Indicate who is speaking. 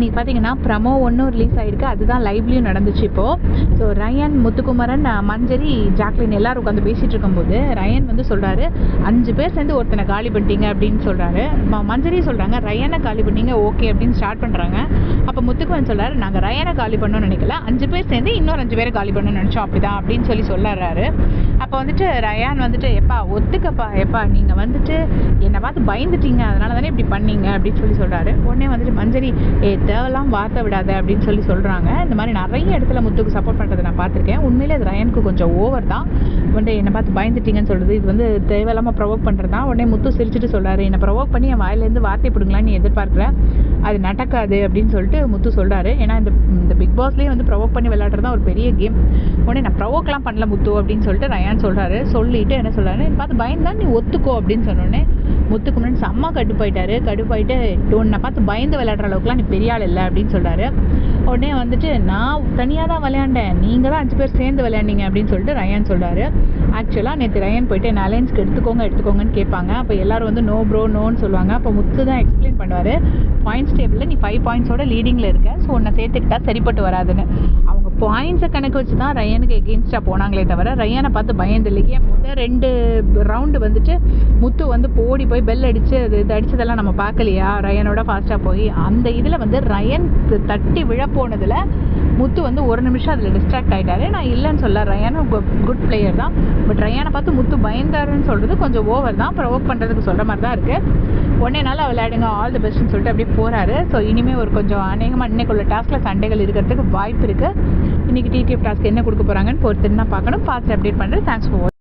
Speaker 1: இன்றைக்கி பார்த்தீங்கன்னா ப்ரமோ ஒன்றும் ரிலீஸ் ஆகிருக்கு அதுதான் லைவ்லேயும் நடந்துச்சு இப்போது ஸோ ரயன் முத்துக்குமரன் மஞ்சரி ஜாக்லின் எல்லோரும் உட்காந்து பேசிகிட்டு இருக்கும்போது ரயன் வந்து சொல்கிறாரு அஞ்சு பேர் சேர்ந்து ஒருத்தனை காலி பண்ணிட்டீங்க அப்படின்னு சொல்கிறாரு மஞ்சரி சொல்கிறாங்க ரயனை காலி பண்ணிங்க ஓகே அப்படின்னு ஸ்டார்ட் பண்ணுறாங்க அப்போ முத்துக்குமரன் சொல்கிறாரு நாங்கள் ரயனை காலி பண்ணணும்னு நினைக்கல. அஞ்சு பேர் சேர்ந்து இன்னொரு அஞ்சு பேரை காலி பண்ணணும்னு நினச்சோம் அப்படிதான் அப்படின்னு சொல்லி சொல்லுறாரு. அப்போ வந்துட்டு ரயான் வந்துட்டு எப்பா ஒத்துக்கப்பா எப்பா நீங்கள் வந்துட்டு என்னை பார்த்து பயந்துட்டீங்க. அதனால தானே இப்படி பண்ணீங்க? அப்படின்னு சொல்லி சொல்கிறாரு உடனே வந்துட்டு மஞ்சரி ஏ தேவலாம் வார்த்தை விடாத அப்படின்னு சொல்லி சொல்கிறாங்க இந்த மாதிரி நிறைய இடத்துல முத்துக்கு சப்போர்ட் பண்ணுறதை நான் பார்த்துருக்கேன். உண்மையிலே அது ரயானுக்கு கொஞ்சம் ஓவர் தான். வந்துட்டு என்னை பார்த்து பயந்துட்டீங்கன்னு சொல்கிறது இது வந்து தேவையில்லாமல் ப்ரொவோக் பண்ணுறது தான். உடனே முத்து சிரிச்சிட்டு சொல்கிறாரு என்னை ப்ரொவோக் பண்ணி என் வாயிலேருந்து வார்த்தை பிடுங்களான்னு எதிர்பார்க்குற அது நடக்காது அப்படின்னு சொல்லிட்டு முத்து சொல்கிறாரு ஏன்னா இந்த இந்த பிக் பாஸ்லேயே வந்து ப்ரொவோக் பண்ணி விளையாடுறது தான் ஒரு பெரிய கேம். உடனே நான் ப்ரொவோக்லாம் பண்ணல முத்து அப்படின்னு சொல்லிட்டு ரயான் சொல்கிறாரு சொல்லிட்டு என்ன சொல்கிறாரு பார்த்து பயந்தா நீ ஒத்துக்கோ அப்படின்னு சொன்னோடனே முத்துக்கு முன்னாடி செம்ம கடுப்பாயிட்டாரு. கடுப்பாயிட்டு உன்னை பார்த்து பயந்து விளையாடுற அளவுக்குலாம் நீ பெரிய ஆள் இல்லை அப்படின்னு சொல்கிறாரு உடனே வந்துட்டு நான் தனியாக தான் விளையாண்டேன். நீங்கள் தான் அஞ்சு பேர் சேர்ந்து விளையாண்டீங்க அப்படின்னு சொல்லிட்டு ரயான் சொல்கிறாரு ஆக்சுவலாக நேற்று ரயான் போயிட்டு என்ன அலையன்ஸ்க்கு எடுத்துக்கோங்க எடுத்துக்கோங்கன்னு கேட்பாங்க. அப்போ எல்லாரும் வந்து நோ ப்ரோ நோன்னு சொல்லுவாங்க. அப்போ முத்து தான் எக்ஸ்பிளைன் பண்ணுவார். பாயிண்ட்ஸ் டேபிளில் நீ ஃபைவ் பாயிண்ட்ஸோட லீடிங்கில் இருக்க. ஸோ உன்னை சேர்த்துக்கிட்டா சரிப்பட்டு வராதுன்னு. அவங்க பாயிண்ட்ஸை கணக்கு வச்சு தான் ரயனுக்கு எகெயின்ஸ்டாக போனாங்களே தவிர ரயனை பார்த்து பயந்து இல்லையே முதல் ரெண்டு ரவுண்டு வந்துட்டு முத்து வந்து போடி போய் பெல் அடித்து அது இது அடித்ததெல்லாம் நம்ம பார்க்கலையா? ரயனோட ஃபாஸ்ட்டாக போய் அந்த இதில் வந்து ரயன் தட்டி விழ போனதில் முத்து வந்து ஒரு நிமிஷம் அதில் டிஸ்ட்ராக்ட் ஆகிட்டாரு நான் இல்லைன்னு சொல்ல ரயன் குட் பிளேயர் தான். பட் ரயனை பார்த்து முத்து பயந்தாருன்னு சொல்கிறது கொஞ்சம் ஓவர் தான். ப்ரொவோக் பண்ணுறதுக்கு சொல்கிற மாதிரி தான் இருக்குது ஒன்றே நாள் விளையாடுங்க ஆல் தி பெஸ்ட்னு சொல்லிட்டு அப்படியே போகிறாரு ஸோ இனிமேல் ஒரு கொஞ்சம் அநேகமாக இன்னைக்குள்ள டாஸ்கில் சண்டைகள் இருக்கிறதுக்கு வாய்ப்பு இருக்குது இன்றைக்கி டிடிஎஃப் டாஸ்க்கு என்ன கொடுக்க போகிறாங்கன்னு பொறுத்துன்னு தான் பார்க்கணும். பார்த்து அப்டேட் பண்ணுறேன் தேங்க்ஸ் ஃபார்